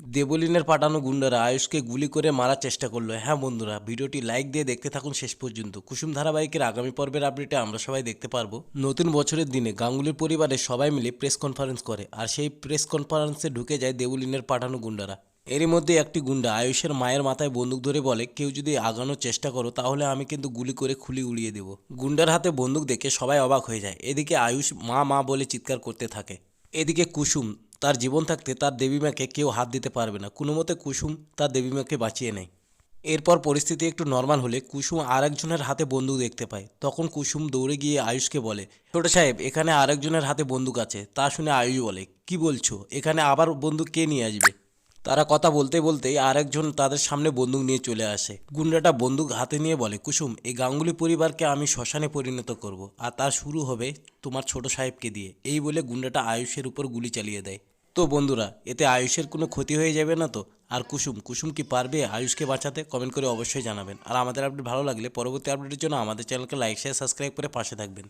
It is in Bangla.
দেবলিনের পাঠানো গুন্ডারা আয়ুষকে গুলি করে মারার চেষ্টা করল। হ্যাঁ বন্ধুরা, ভিডিওটি লাইক দিয়ে দেখতে থাকুন শেষ পর্যন্ত। কুসুম ধারাবাহিকের আগামী পর্বের আপডেটে আমরা সবাই দেখতে পারব। নতুন বছরের দিনে গাঙ্গুলির পরিবারের সবাই মিলে প্রেস কনফারেন্স করে, আর সেই প্রেস কনফারেন্সে ঢুকে যায় দেবলিনের পাঠানো গুন্ডারা। এরই মধ্যে একটি গুন্ডা আয়ুষের মায়ের মাথায় বন্দুক ধরে বলে, কেউ যদি আগানোর চেষ্টা করো, তাহলে আমি কিন্তু গুলি করে খুলি উড়িয়ে দেবো। গুন্ডার হাতে বন্দুক দেখে সবাই অবাক হয়ে যায়। এদিকে আয়ুষ মা মা বলে চিৎকার করতে থাকে। এদিকে কুসুম তার জীবন থাকতে তার দেবীমাকে কেউ হাত দিতে পারবে না। কোনো মতে কুসুম তার দেবীমাকে বাঁচিয়ে নেয়। এরপর পরিস্থিতি একটু নর্মাল হলে কুসুম আরেকজনের হাতে বন্দুক দেখতে পায়। তখন কুসুম দৌড়ে গিয়ে আয়ুষকে বলে, ছোট সাহেব, এখানে আরেকজনের হাতে বন্দুক আছে। তা শুনে আয়ুষ বলে, কি বলছো? এখানে আবার বন্দুক কে নিয়ে আসবে? তারা কথা বলতে বলতেই আরেকজন তাদের সামনে বন্দুক নিয়ে চলে আসে। গুন্ডাটা বন্দুক হাতে নিয়ে বলে, কুসুম, এই গাঙ্গুলি পরিবারকে আমি শ্মশানে পরিণত করব, আর তার শুরু হবে তোমার ছোট সাহেবকে দিয়ে। এই বলে গুন্ডাটা আয়ুষের উপর গুলি চালিয়ে দেয়। তো বন্ধুরা, এতে আয়ুষের কোনো ক্ষতি হয়ে যাবে না তো? আর কুসুম কুসুম কি পারবে আয়ুষকে বাঁচাতে? কমেন্ট করে অবশ্যই জানাবেন। আর আমাদের আপডেট ভালো লাগলে পরবর্তী আপডেটের জন্য আমাদের চ্যানেলকে লাইক, শেয়ার, সাবস্ক্রাইব করে পাশে থাকবেন।